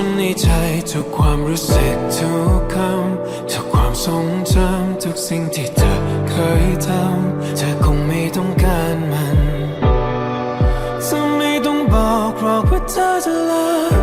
ันในใจทุกความรู้สึกทุกคำทุกความทรงจำทุกสิ่งที่เธอเคยทำเธอคงไม่ต้องการมันเธอไม่ต้องบอกหรอกว่าเธอจะลา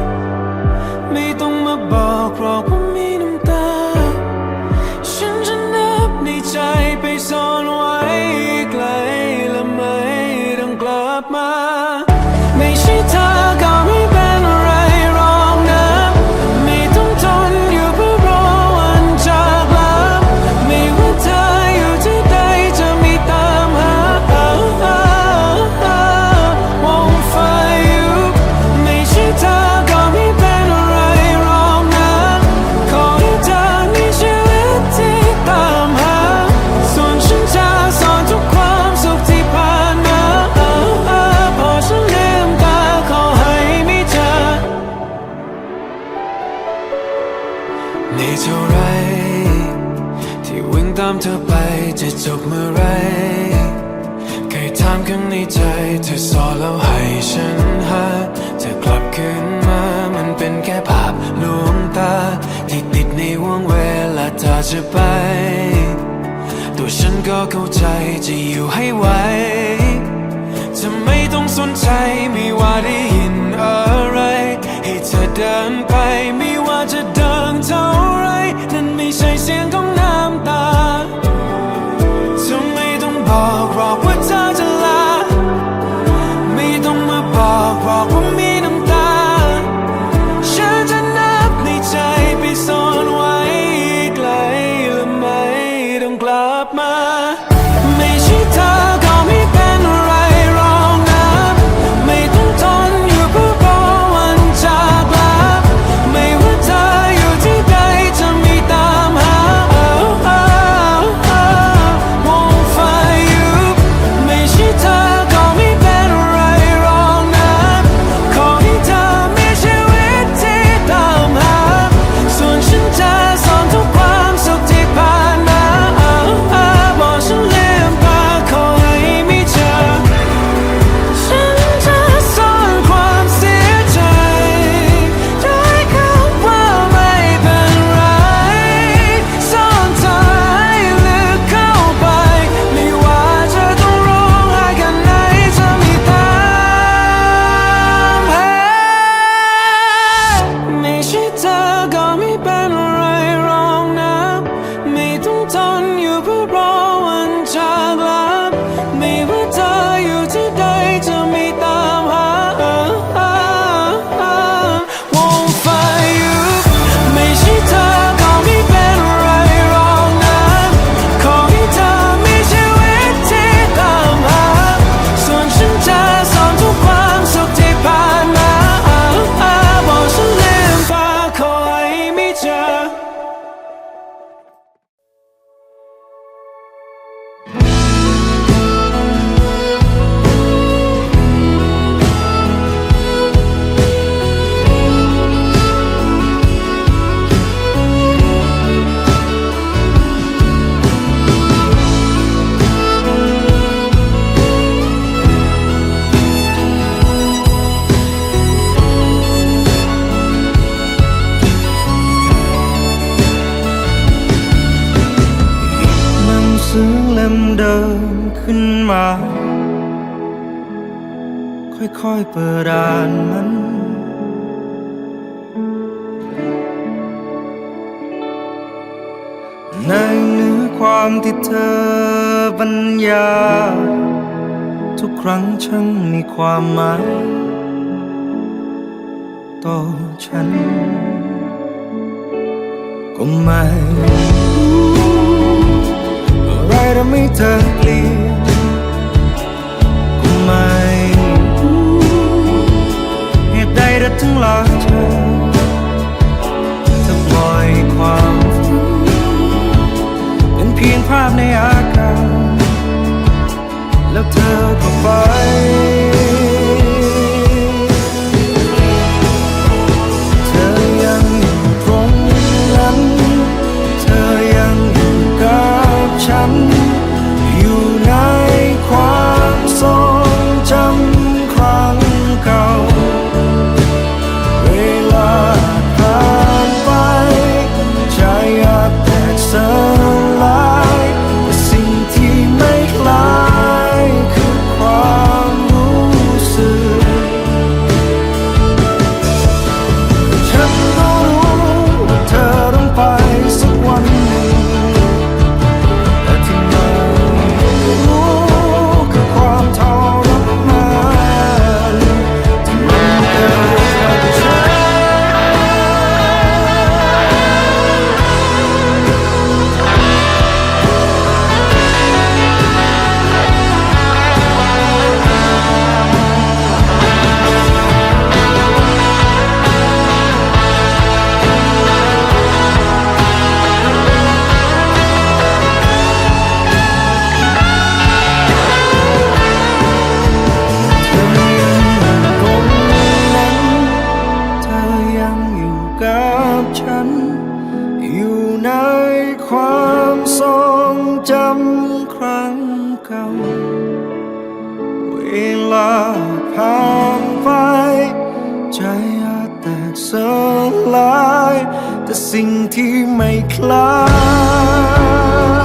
ในเท่าไร ที่วิ่งตามเธอไปจะจบเมื่อไรใคยถามางในใจเธอสอแล้วให้ฉันหาเธอกลับคืนมามันเป็นแค่ภาพลวงตา ที่ติดในวงเวลาเธอจะไป ตัวฉันก็เข้าใจจะอยู่ให้ไหวจะไม่ต้องสนใจไม่ว่าได้ยินอะไร ให้เธอเดินไปไม่ว่าจะ อยเปิดร้านมันในเนื้อความที่เธอบรรยา ทุกครั้งช่างมีความหมายต่อฉัน ก็ไม่อะไรทำให้เธอเปลี่ยน ได้รักทั้งหลากเธอจะปล่อยความฝันเป็นเพียงภาพในอากาศ ว่าผ่านไป ใจอาจแตกสลาย แต่สิ่งที่ไม่คล้าย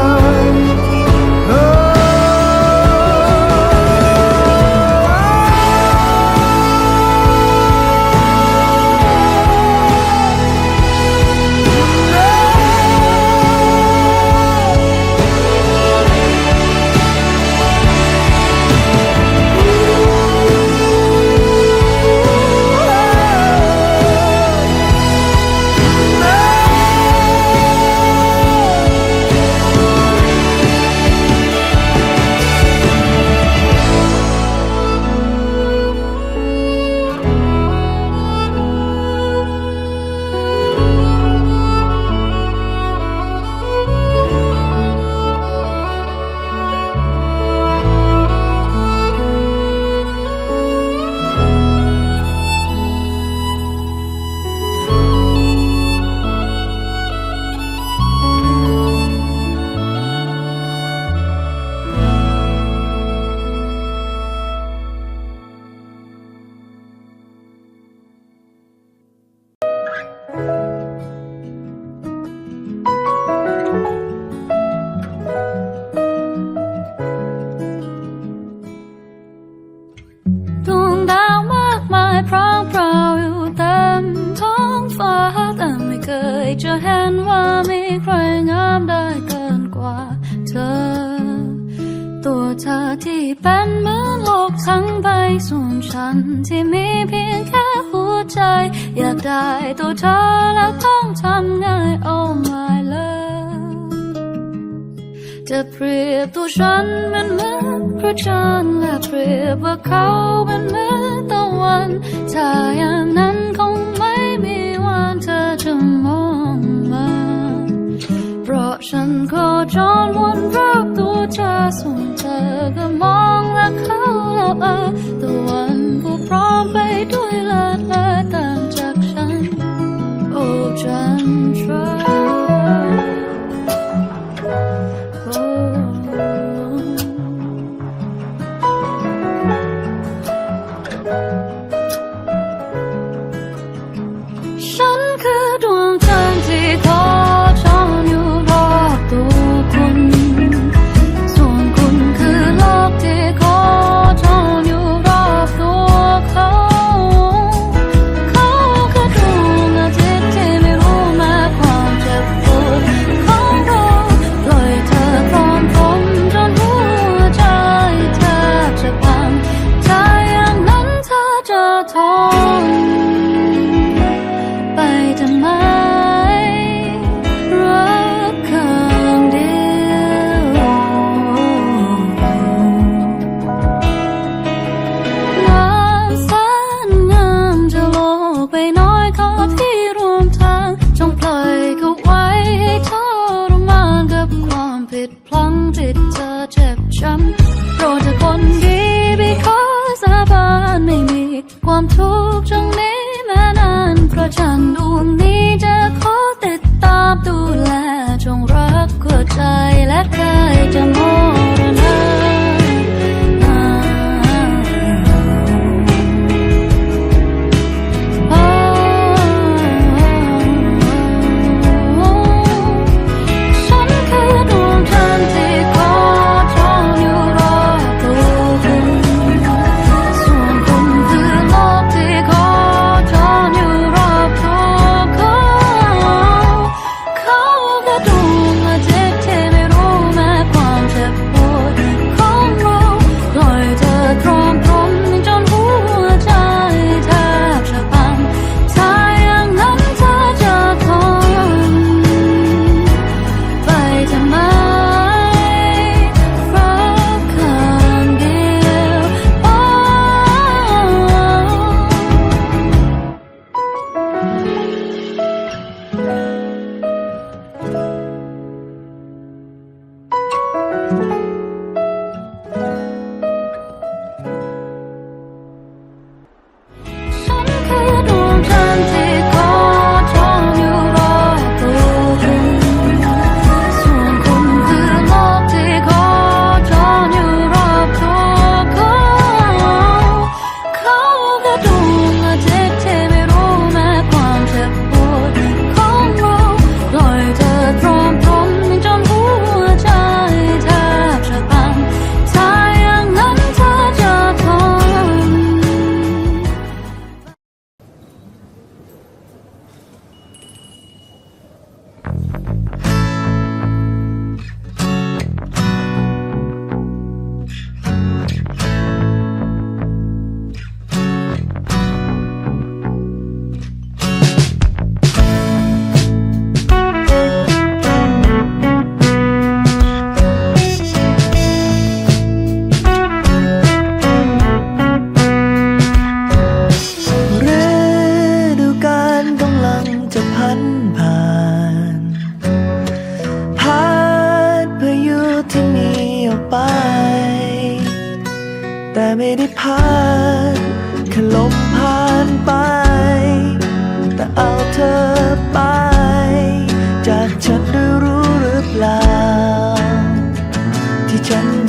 จะเห็นว่ามีใครงามได้เกินกว่าเธอ ตัวเธอที่เป็นเหมือนโลกทั้งใบส่วนฉันที่มีเพียงแค่หัวใจ อยากได้ตัวเธอแล้วต้องทำไง Oh my love จะเปรียบตัวฉันมันเหมือนพระจันทร์และเปรียบว่าเขาเป็นเหมือนตะวันถ้าอย่างนั้น จรวนรอบตัวเธอส่วนเธอก็มองและเขาแล้วเออตะวันก็พร้อมไปด้วยเลิศเลอต่างจากฉัน โอ้จันทราฉันคือ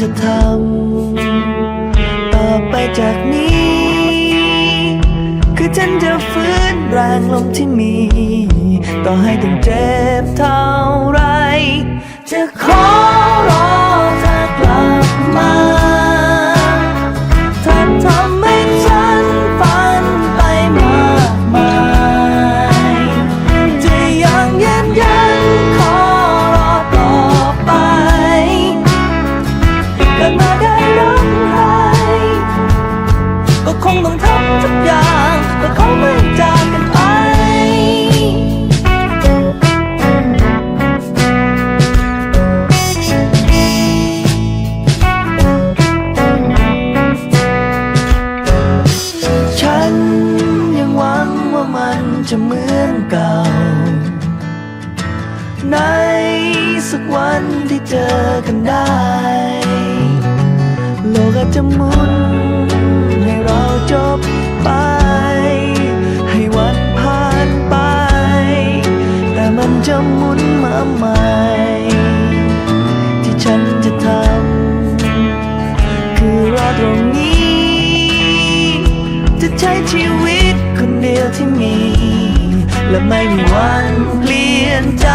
จะทำ ต่อไปจากนี้ คือฉันจะฟื้นแรงลมที่มี ต่อให้ต้องเจ็บเท่าไร จะขอรอเธอกลับมา มุน ให้เราจบไป ให้วันผ่านไป แต่มันจะหมุนมาใหม่ ที่ฉันจะทำคือรอตรงนี้ จะใช้ชีวิตคนเดียวที่มี และไม่มีวันเปลี่ยนใจ